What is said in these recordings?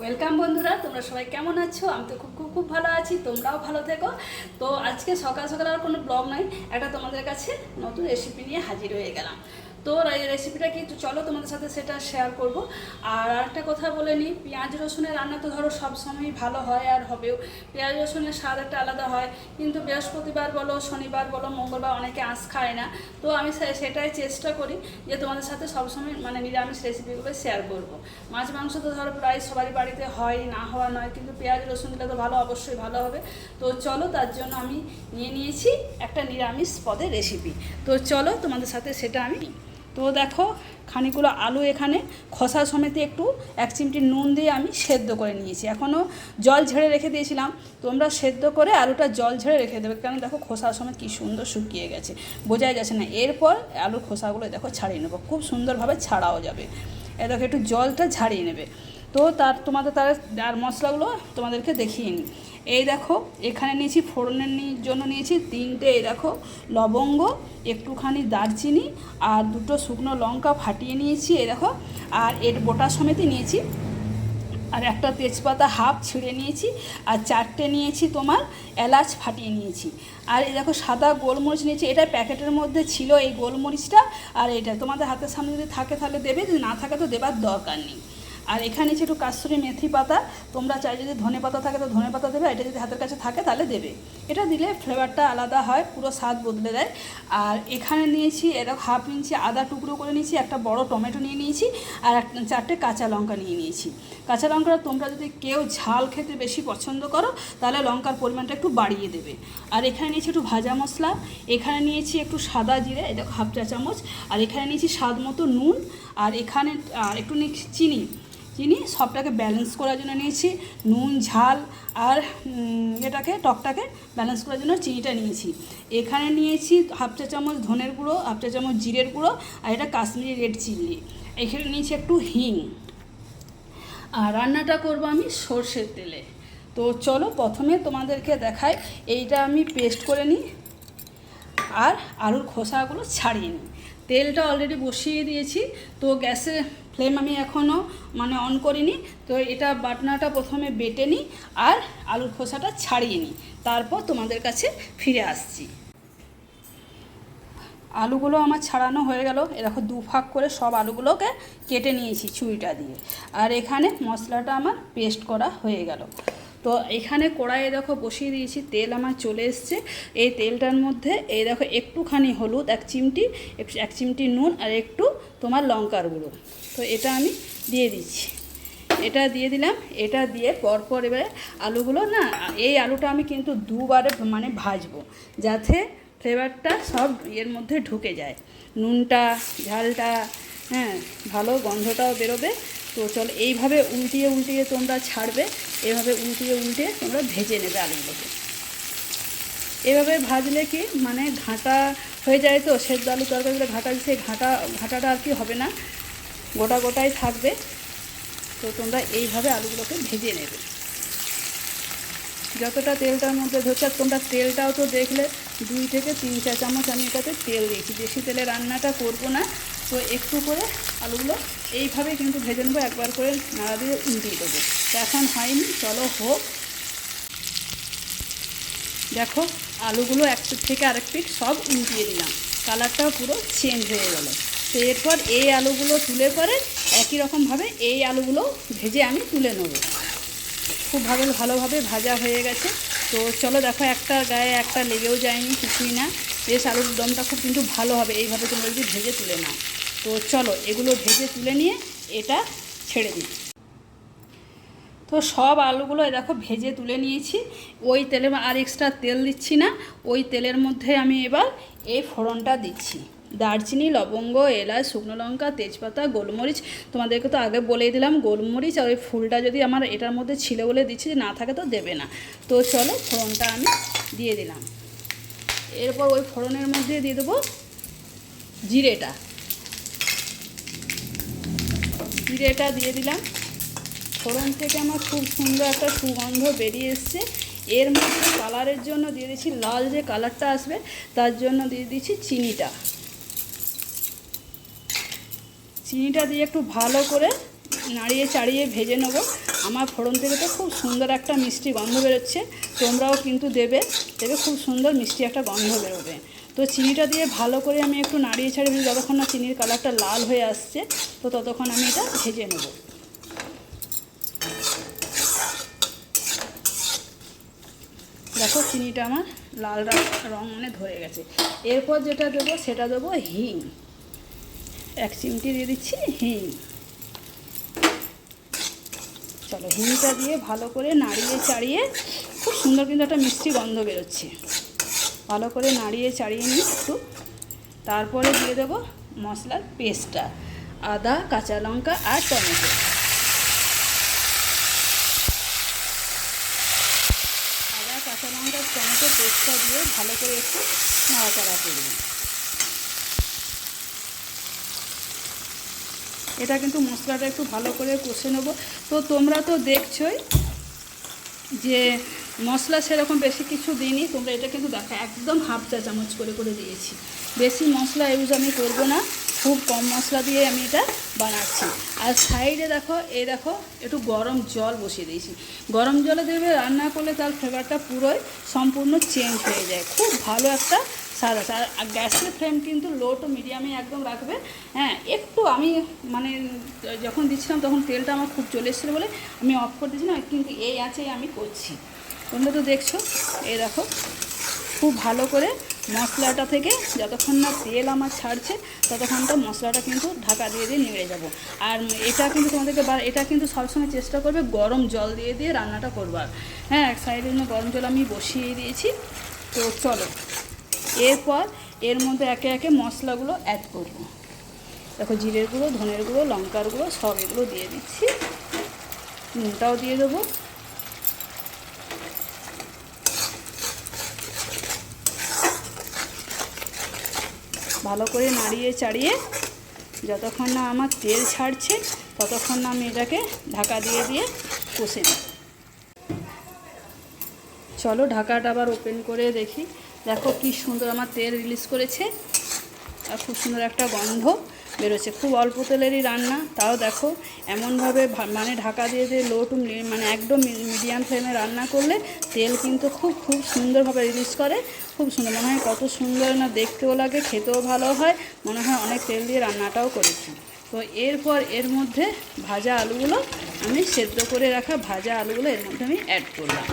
Welcome বন্ধুরা, তোমরা সবাই কেমন আছো? আমি তো খুব খুব খুব ভালো আছি, তোমরাও ভালো থেকো। তো আজকে সকাল সকাল আর কোনো ব্লগ নাই, একটা তোমাদের কাছে নতুন রেসিপি নিয়ে হাজির হয়ে গেলাম। তো এই রেসিপিটা কি? তো চলো তোমাদের সাথে সেটা শেয়ার করব। আর আরেকটা কথা বলে নিই, পেঁয়াজ, রসুনের রান্না তো ধরো সব সময়ই ভালো হয় আর হবেও। পেঁয়াজ, রসুনের স্বাদ একটা আলাদা হয়। কিন্তু বৃহস্পতিবার বলো, শনিবার বলো, মঙ্গলবার অনেকে আঁশ খায় না। তো আমি সেটাই চেষ্টা করি যে তোমাদের সাথে সবসময় মানে নিরামিষ রেসিপিগুলো শেয়ার করব। মাছ, মাংস তো ধরো প্রায় সবারই বাড়িতে হয়, না হওয়া নয়। কিন্তু পেঁয়াজ, রসুন দিলে তো ভালো, অবশ্যই ভালো হবে। তো চলো তার জন্য আমি নিয়ে নিয়েছি একটা নিরামিষ পদের রেসিপি তো চলো তোমাদের সাথে সেটা আমি তো দেখো খানিকগুলো আলু এখানে, খসা সমেতে একটু এক চিমটি নুন দিয়ে আমি সেদ্ধ করে নিয়েছি। এখনও জল ঝেড়ে রেখে দিয়েছিলাম, তোমরা সেদ্ধ করে আলুটা জল ঝেড়ে রেখে দেবে, কারণ দেখো খোসা সমেত কী সুন্দর শুকিয়ে গেছে, বোঝাই যাচ্ছে না। এরপর আলুর খোসাগুলো দেখো ছাড়িয়ে নেব, খুব সুন্দরভাবে ছাড়াও যাবে। এ দেখো একটু জলটা ঝাড়িয়ে নেবে। তো তার তোমাদের তার আর মশলাগুলো তোমাদেরকে দেখিয়ে নিই। এই দেখো, এখানে নিয়েছি ফোড়নের জন্য নিয়েছি তিনটে, এই দেখো, লবঙ্গ, একটুখানি দারচিনি আর দুটো শুকনো লঙ্কা ফাটিয়ে নিয়েছি, এই দেখো, আর এর বোটা সমেতই নিয়েছি, আর একটা তেজপাতা হাফ ছিঁড়ে নিয়েছি, আর চারটে নিয়েছি তোমার এলাচ ফাটিয়ে নিয়েছি, আর এই দেখো সাদা গোলমরিচ নিয়েছি, এটা প্যাকেটের মধ্যে ছিল এই গোলমরিচটা, আর এটা তোমাদের হাতের সামনে যদি থাকে তাহলে দেবে, যদি না থাকে তো দেবার দরকার নেই। আর এখানে একটু কাস্তুরি মেথি পাতা, তোমরা চাই যদি ধনে পাতা থাকে তো ধনে পাতা দেবে এটা যদি হাতের কাছে থাকে তাহলে দেবে। এটা দিলে ফ্লেভারটা আলাদা হয়, পুরো স্বাদ বদলে দেয়। আর এখানে নিয়েছি এরকম হাফ ইঞ্চি আদা টুকরো করে নিয়েছি, একটা বড় টমেটো নিয়ে নিয়েছি, আর চারটে কাঁচা লঙ্কা নিয়ে নিয়েছি। কাঁচা লঙ্কাটা তোমরা যদি কেউ ঝাল খেতে বেশি পছন্দ করো, তাহলে লঙ্কার পরিমাণটা একটু বাড়িয়ে দেবে। আর এখানে নিয়েছি একটু ভাজা মশলা, এখানে নিয়েছি একটু সাদা জিরে দেখো হাফ চা চামচ আর এখানে নিয়েছি স্বাদ মতো নুন, আর এখানে, আর একটু নিয়েছি চিনি। চিনি সবটাকে ব্যালেন্স করার জন্য নিয়েছি, নুন, ঝাল আর এটাকে, টকটাকে ব্যালেন্স করার জন্য চিনিটা নিয়েছি। এখানে নিয়েছি হাফ চা চামচ ধনের গুঁড়ো হাফ চা চামচ জিরের গুঁড়ো আর এটা কাশ্মীরি রেড চিলি এখানে নিয়েছি একটু হিং। আর রান্নাটা করব আমি সর্ষের তেলে। তো চলো প্রথমে তোমাদেরকে দেখাই, এইটা আমি পেস্ট করে নিই আর আলুর খোসাগুলো ছাড়িয়ে নিই। তেলটা অলরেডি বসিয়ে দিয়েছি, তো গ্যাসের ফ্লেম আমি এখনও মানে অন করিনি। তো এটা বাটনাটা প্রথমে বেটে নিই আর আলুর খোসাটা ছাড়িয়ে নিই। তারপর তোমাদের কাছে ফিরে আসছি। আলুগুলো আমার ছাড়ানো হয়ে গেল। এরকম দু ফাঁক করে সব আলুগুলোকে কেটে নিয়েছি ছুরিটা দিয়ে। আর এখানে মশলাটা আমার পেস্ট করা হয়ে গেল। তো এখানে কড়াইয়ে দেখো বসিয়ে দিয়েছি, তেল আমার চলে এসছে। এই তেলটার মধ্যে এই দেখো একটুখানি হলুদ, এক চিমটি এক- এক চিমটি নুন আর একটু তোমার লঙ্কার গুঁড়ো। তো এটা আমি দিয়ে দিচ্ছি। এটা দিয়ে দিলাম। এটা দিয়ে পরপর এবারে আলুগুলো না, এই আলুটা আমি কিন্তু দুবারে মানে ভাজবো, যাতে ফ্লেভারটা সব এর মধ্যে ঢুকে যায়। নুনটা, ঝালটা হ্যাঁ ভালো গন্ধটাও বেরোবে। তো চল, এইভাবে উল্টিয়ে উল্টিয়ে তোমরা ছাড়বে, এভাবে উল্টিয়ে উল্টিয়ে তোমরা ভেজে নেবে আলুগুলোকে। এভাবে ভাজলে কি মানে ঘাঁটা হয়ে যায় তো, সেদ্ধ আলু তরকারিগুলো ঘাঁটা সেই ঘাঁটা, ঘাঁটাটা আর কি হবে না, গোটা গোটাই থাকবে। তো তোমরা এইভাবে আলুগুলোকে ভেজে নেবে। যতটা তেলটার মধ্যে ধরছে তোমরা তেলটাও তো দেখলে, দুই থেকে তিন চা চামচ আমি এটাতে তেল দিয়েছি। বেশি তেলে রান্নাটা করব না, তো একটু করে আলুগুলো এইভাবে কিন্তু ভেজে নেব, একবার করে নাড়া দিয়ে উল্টিয়ে দেবো। এখন হয়নি, চলো হোক। দেখো আলুগুলো এক থেকে আরেক পিঠ সব উল্টিয়ে দিলাম। কালারটাও পুরো চেঞ্জ হয়ে গেল। তো এরপর এই আলুগুলো তুলে পরে একই রকমভাবে এই আলুগুলো ভেজে আমি তুলে নেব। খুব ভালো, ভালোভাবে ভাজা হয়ে গেছে। তো চলো দেখো, একটা গায়ে একটা লেগেও যায়নি কিছুই না। বেশ আলুর দমটা খুব কিন্তু ভালো হবে, এইভাবে তোমরা যদি ভেজে তুলে নাও। তো চলো, এগুলো ভেজে তুলে নিয়ে এটা ছেড়ে দিই তো সব আলুগুলো দেখো ভেজে তুলে নিয়েছি। ওই তেলে আর এক্সট্রা তেল দিচ্ছি না। ওই তেলের মধ্যে আমি এবার এই ফোড়নটা দিচ্ছি। দারচিনি, লবঙ্গ, এলাচ, শুকনো লঙ্কা, তেজপাতা, গোলমরিচ। তোমাদেরকে তো আগে বলেই দিলাম, গোলমরিচ আর ওই ফুলটা যদি আমার এটার মধ্যে ছিল বলে দিচ্ছি যে না থাকে তো দেবে না। তো চলো ফোড়নটা আমি দিয়ে দিলাম। এরপর ওই ফোড়নের মধ্যে দিয়ে দেবো জিরেটা। জিরেটা দিয়ে দিলাম। ফোড়ন থেকে আমার খুব সুন্দর একটা সুগন্ধ বেরিয়ে এসছে। এর মধ্যে কালারের জন্য দিয়ে দিচ্ছি লাল যে কালারটা আসবে, তার জন্য দিয়ে দিচ্ছি চিনিটা। চিনিটা দিয়ে একটু ভালো করে নাড়িয়ে চাড়িয়ে ভেজে নেব। আমার ফোড়ন থেকে তো খুব সুন্দর একটা মিষ্টি গন্ধ বেরোচ্ছে, তোমরাও কিন্তু দেবে দেবে খুব সুন্দর মিষ্টি একটা গন্ধ বেরোবে। তো চিনিটা দিয়ে ভালো করে আমি একটু নাড়িয়ে ছাড়িয়ে যতক্ষণ না চিনির কালারটা লাল হয়ে আসছে, তো ততক্ষণ আমি এটা ভেজে নেব। দেখো চিনিটা আমার লাল রং- মানে ধরে গেছে। এরপর যেটা দেবো, সেটা দেবো হিং। এক চিমটি দিয়ে দিচ্ছি হিং। চলো হিংটা দিয়ে ভালো করে নাড়িয়ে চাড়িয়ে, খুব সুন্দর কিন্তু একটা মিষ্টি গন্ধ বেরোচ্ছে। ভালো করে নাড়িয়ে চাড়িয়ে নিই একটু। তারপরে দিয়ে দেবো মশলার পেস্টটা। আদা, কাঁচা লঙ্কা আর টমেটো আদা কাঁচা লঙ্কা টমেটো পেস্টটা দিয়ে ভালো করে একটু নাড়াচাড়া করবে এটা কিন্তু মশলাটা একটু ভালো করে কষে নেব। তো তোমরা তো দেখছই যে মশলা সেরকম বেশি কিছু দিইনি, তোমরা এটা কিন্তু দেখো, একদম হাফ চা চামচ করে করে দিয়েছি। বেশি মশলা ইউজ আমি করব না। খুব কম মশলা দিয়ে আমি এটা বানাচ্ছি। আর সাইডে দেখো, এই দেখো, একটু গরম জল বসিয়ে দিয়েছি। গরম জলে দেবে রান্না করলে তার ফ্লেভারটা পুরোই সম্পূর্ণ চেঞ্জ হয়ে যায়। খুব ভালো একটা স্বাদ আছে। আর গ্যাসের ফ্লেম কিন্তু লো টু মিডিয়ামে একদম রাখবে। হ্যাঁ একটু আমি মানে যখন দিচ্ছিলাম তখন তেলটা আমার খুব চলে এসেছিল বলে আমি অফ করে না, কিন্তু এই আছেই আমি করছি। তোমরা তো দেখছ, এই দেখো, খুব ভালো করে মশলাটা থেকে যতক্ষণ না তেল আমার ছাড়ছে, ততক্ষণটা মশলাটা কিন্তু ঢাকা দিয়ে দিয়ে নেড়ে যাব। আর এটা কিন্তু তোমাদেরকে এটা কিন্তু সবসময় চেষ্টা করবে গরম জল দিয়ে দিয়ে রান্নাটা করবার। হ্যাঁ এক জন্য গরম জল আমি বসিয়ে দিয়েছি। তো চলো, এরপর এর মধ্যে একে একে মশলাগুলো অ্যাড করব। দেখো জিরের গুঁড়ো, ধনের গুঁড়ো, লঙ্কার গুঁড়ো, সব এগুলো দিয়ে দিচ্ছি। নুনটাও দিয়ে দেবো। ভালো করে নাড়িয়ে চাড়িয়ে যতক্ষণ না আমার তেল ছাড়ছে, ততক্ষণ না আমি এটাকে ঢাকা দিয়ে দিয়ে কষে নিই। চলো ঢাকাটা আবার ওপেন করে দেখি। দেখো কি সুন্দর আমার তেল রিলিজ করেছে। আর খুব সুন্দর একটা গন্ধ। বেরোচ্ছে। খুব অল্প তেলেরই রান্না, তাও দেখো এমনভাবে মানে ঢাকা দিয়ে দিয়ে লো টু মানে একদম মিডিয়াম ফ্লেমে রান্না করলে তেল কিন্তু খুব খুব সুন্দরভাবে রিলিজ করে। খুব সুন্দর, মনে হয় কত সুন্দর না দেখতেও লাগে, খেতেও ভালো হয়, মনে হয় অনেক তেল দিয়ে রান্নাটাও করেছি। তো এরপর এর মধ্যে ভাজা আলুগুলো আমি সেদ্ধ করে রাখা ভাজা আলুগুলো এর মধ্যে আমি অ্যাড করলাম।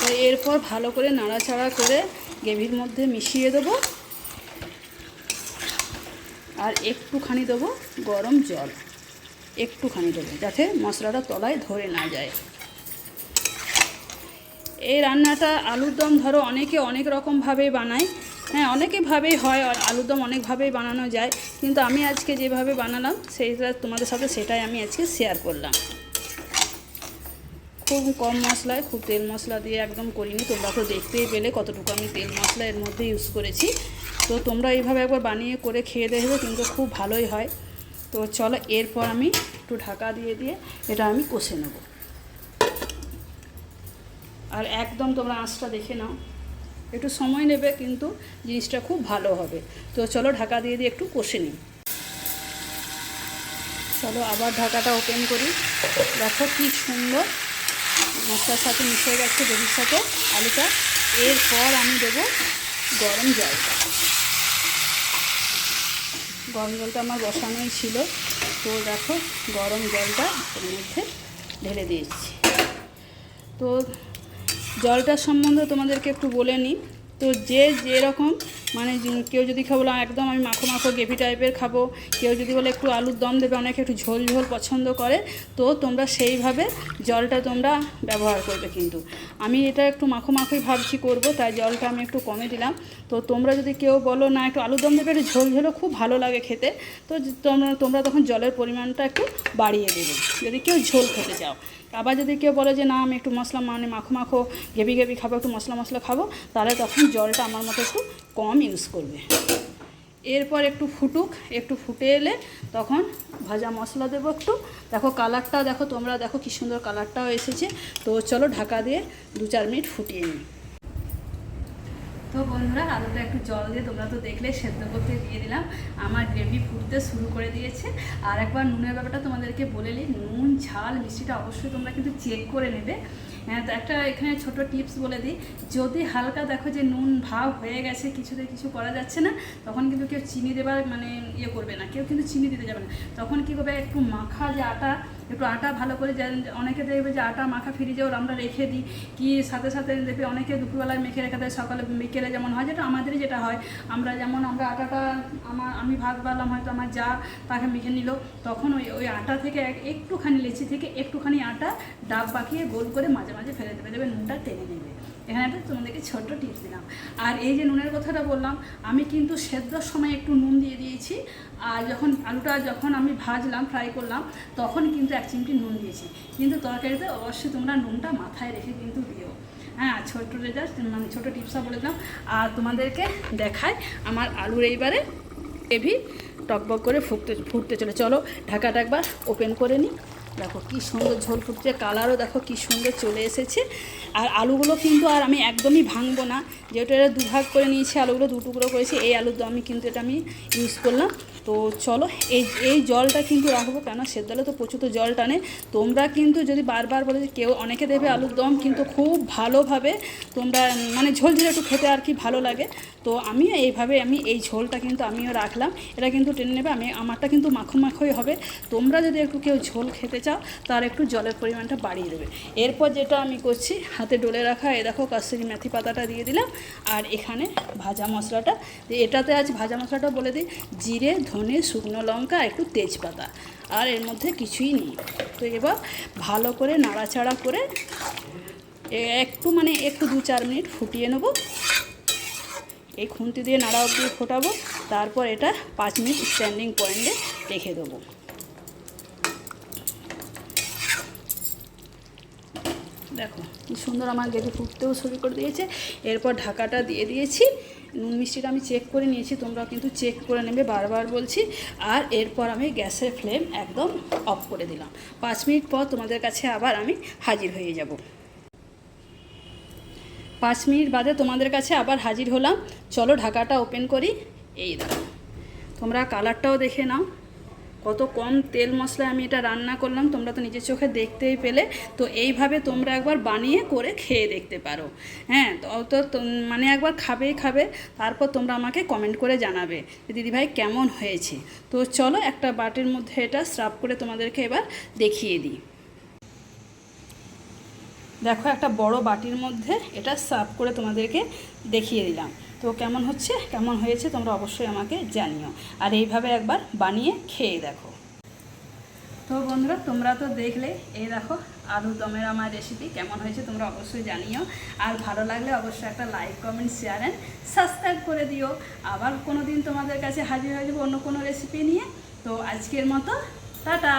তো এরপর ভালো করে নাড়াচাড়া করে গ্রেভির মধ্যে মিশিয়ে দেবো। আর একটুখানি দেবো গরম জল। একটুখানি দেবো যাতে মশলাটা তলায় ধরে না যায়। এই রান্নাটা আলুর দম ধরো, অনেকে অনেক রকমভাবেই বানায়। হ্যাঁ অনেকেভাবেই হয় আলুর দম অনেকভাবেই বানানো যায়। কিন্তু আমি আজকে যেভাবে বানালাম, সেইটা তোমাদের সাথে সেটাই আমি আজকে শেয়ার করলাম। খুব কম মশলায়, খুব তেল মশলা দিয়ে একদম করিনি। তোমরা তো দেখতেই পেলে কতটুকু আমি তেল মশলা এর মধ্যে ইউজ করেছি। তো তোমরা এইভাবে একবার বানিয়ে করে খেয়ে দেখবে, কিন্তু খুব ভালোই হয়। তো চলো, এরপর আমি একটু ঢাকা দিয়ে দিয়ে এটা আমি কষে নেব। আর একদম তোমরা আঁচটা দেখে নাও। একটু সময় নেবে, কিন্তু জিনিসটা খুব ভালো হবে। তো চলো, ঢাকা দিয়ে দিয়ে একটু কষে নিই। চলো, আবার ঢাকাটা ওপেন করি। দেখো কি সুন্দর মশলার সাথে মিশে গেছে দধির সাথে আলুটা। এরপর আমি দেবো গরম জল গরম জলটা আমার বসানোই ছিল। তো দেখো, গরম জলটা এর মধ্যে ঢেলে দিয়েছি। তো জলটার সম্বন্ধে তোমাদেরকে একটু বলে নিই। তো যে যেরকম মানে কেউ যদি খাব একদম আমি মাখো মাখো গ্রেভি টাইপের খাব। কেউ যদি বলে, একটু আলুর দম দেবে। অনেকে একটু ঝোল ঝোল পছন্দ করে। তো তোমরা সেইভাবে জলটা তোমরা ব্যবহার করবে কিন্তু। আমি এটা একটু মাখো মাখোই ভাবছি করব, তাই জলটা আমি একটু কমে দিলাম। তো তোমরা যদি কেউ বলো, না, একটু আলুর দম দেবে, একটু ঝোল ঝোলও খুব ভালো লাগে খেতে। তো তোমরা তোমরা তখন জলের পরিমাণটা একটু বাড়িয়ে দেবে। যদি কেউ ঝোল খেতে চাও। আবার যদি কেউ বলে যে, না, আমি একটু মশলা মানে মাখো মাখো গেবি গেবি খাব, একটু মশলা মশলা খাব, তাহলে তখন জলটা আমার মতো একটু কম ইউজ করবে। এরপর একটু ফুটুক, একটু ফুটে এলে তখন ভাজা মশলা দেবো একটু। দেখো কালারটা দেখো তোমরা দেখো কি সুন্দর কালারটাও এসেছে। তো চলো ঢাকা দিয়ে দু চার মিনিট ফুটিয়ে নিই। তো বন্ধুরা আলুটা একটু জল দিয়ে তোমরা তো দেখলে, সেদ্ধ করতে দিয়ে দিলাম। আমার গ্রেভি ফুটতে শুরু করে দিয়েছে। আর একবার নুনের ব্যাপারটা তোমাদেরকে বলে নিই। নুন, ঝাল, মিষ্টিটা অবশ্যই তোমরা কিন্তু চেক করে নেবে। হ্যাঁ তো একটা এখানে ছোট টিপস বলে দিই। যদি হালকা দেখো যে নুন ভাব হয়ে গেছে, কিছুতে কিছু করা যাচ্ছে না, তখন কিন্তু কেউ চিনি দেবার মানে ইয়ে করবে না। কেউ কিন্তু চিনি দিতে যাবে না। তখন কী করবে একটু মাখা যে আটা একটু আটা ভালো করে অনেকে দেখবে যে আটা মাখা ফ্রিজেও আমরা রেখে দিই। কি সাথে সাথে দেখবে অনেকে দুপুরবেলায় মেখে রেখে দেয়, সকালে বিকেলে যেমন হয়, যেটা আমাদেরই যেটা হয়। আমরা যেমন আমরা আটাটা আমার, আমি ভাত বাড়লাম হয়তো আমার যা তাকে মেখে নিল, তখন ওই ওই আটা থেকে এক- একটুখানি লেচি থেকে একটুখানি আটা ডাব বাকিয়ে গোল করে মাঝে মাঝে ফেলে দেবে দেবে নুনটা টেনে নেবে। এখানে একটা তোমাদেরকে ছোট্ট টিপস দিলাম। আর এই যে নুনের কথাটা বললাম, আমি কিন্তু সেদ্ধর সময় একটু নুন দিয়ে দিয়েছি। আর যখন আলুটা যখন আমি ভাজলাম ফ্রাই করলাম, তখন কিন্তু এক চিমটি নুন দিয়েছি। কিন্তু তরকারিতে অবশ্যই তোমরা নুনটা মাথায় রেখে কিন্তু দিও। হ্যাঁ ছোট্ট রেজাল্ট মানে ছোটো টিপসটা বলে দিলাম। আর তোমাদেরকে দেখায় আমার আলুর এইবারে গ্রেভি টকবক করে ফুটতে ফুটতে চলে চলো, ঢাকাটা একবার ওপেন করে নিই দেখো, কি সুন্দর ঝোল ফুটছে, কালারও দেখো কি সুন্দর চলে এসেছে। আর আলুগুলো কিন্তু আর আমি একদমই ভাঙবো না। যেহেতু এটা দুভাগ করে নিয়েছি, আলুগুলো দু টুকরো করেছি, এই আলুর দম আমি কিন্তু এটা আমি ইউজ করলাম। তো চলো, এই এই জলটা কিন্তু রাখব কেন সেদ্দালে তো প্রচুর জল টানে। তোমরা কিন্তু যদি বারবার বলে কেউ অনেকে দেবে আলুর দম, কিন্তু খুব ভালোভাবে তোমরা মানে ঝোল ঝোল একটু খেতে আর কি ভালো লাগে। তো আমিও এইভাবে আমি এই ঝোলটা কিন্তু আমিও রাখলাম। এটা কিন্তু টেনে নেবে, আমি, আমারটা কিন্তু মাখন মাখই হবে। তোমরা যদি একটু কেউ ঝোল খেতে চাও, তার একটু জলের পরিমাণটা বাড়িয়ে দেবে। এরপর যেটা আমি করছি, হাতে ডলে রাখা এ দেখো কাশ্মীরি মেথি পাতাটা দিয়ে দিলাম। আর এখানে ভাজা মশলাটা, এটাতে আজ ভাজা মশলাটা বলে দিই, জিরে ধনে, শুকনো লঙ্কা, একটু তেজপাতা। আর এর মধ্যে কিছুই নেই। তো এবার ভালো করে নাড়াচাড়া করে একটু মানে একটু দু চার মিনিট ফুটিয়ে নেব। এই খুন্তি দিয়ে নাড়া অবধি ফোটাবো। তারপর এটা পাঁচ মিনিট স্ট্যান্ডিং পয়েন্টে রেখে দেবো। দেখো, কি সুন্দর আমার গ্রেভি ফুটতেও শুরু করে দিয়েছে। এরপর ঢাকাটা দিয়ে দিয়েছি। নুন মিষ্টিটা আমি চেক করে নিয়েছি তোমরা কিন্তু চেক করে নেবে, বারবার বলছি। আর এরপর আমি গ্যাসের ফ্লেম একদম অফ করে দিলাম। পাঁচ মিনিট পর তোমাদের কাছে আবার আমি হাজির হয়ে যাব। পাঁচ মিনিট বাদে তোমাদের কাছে আবার হাজির হলাম। চলো ঢাকাটা ওপেন করি। এই দেখো, তোমরা কালারটাও দেখে নাও। কত কম তেল মশলায় আমি এটা রান্না করলাম, তোমরা তো নিজের চোখে দেখতেই পেলে। তো এইভাবে তোমরা একবার বানিয়ে করে খেয়ে দেখতে পারো। হ্যাঁ তো তো মানে একবার খাবেই খাবে, তারপর তোমরা আমাকে কমেন্ট করে জানাবে দিদিভাই কেমন হয়েছে। তো চলো একটা বাটির মধ্যে এটা সার্ভ করে তোমাদেরকে এবার দেখিয়ে দিই। দেখো, একটা বড় বাটির মধ্যে এটা সার্ভ করে তোমাদেরকে দেখিয়ে দিলাম। তো কেমন হচ্ছে? কেমন হয়েছে? তোমরা অবশ্যই আমাকে জানিও। আর এইভাবে একবার বানিয়ে খেয়ে দেখো। তো বন্ধুরা, তোমরা তো দেখলে, এই দেখো, আলু দমের আমার রেসিপি কেমন হয়েছে তোমরা অবশ্যই জানিও। আর ভালো লাগলে অবশ্যই একটা like comment share and subscribe করে দিও। আবার কোনো দিন তোমাদের কাছে হাজির হয়ে যাব অন্য কোনো রেসিপি নিয়ে। তো আজকের মতো, টাটা!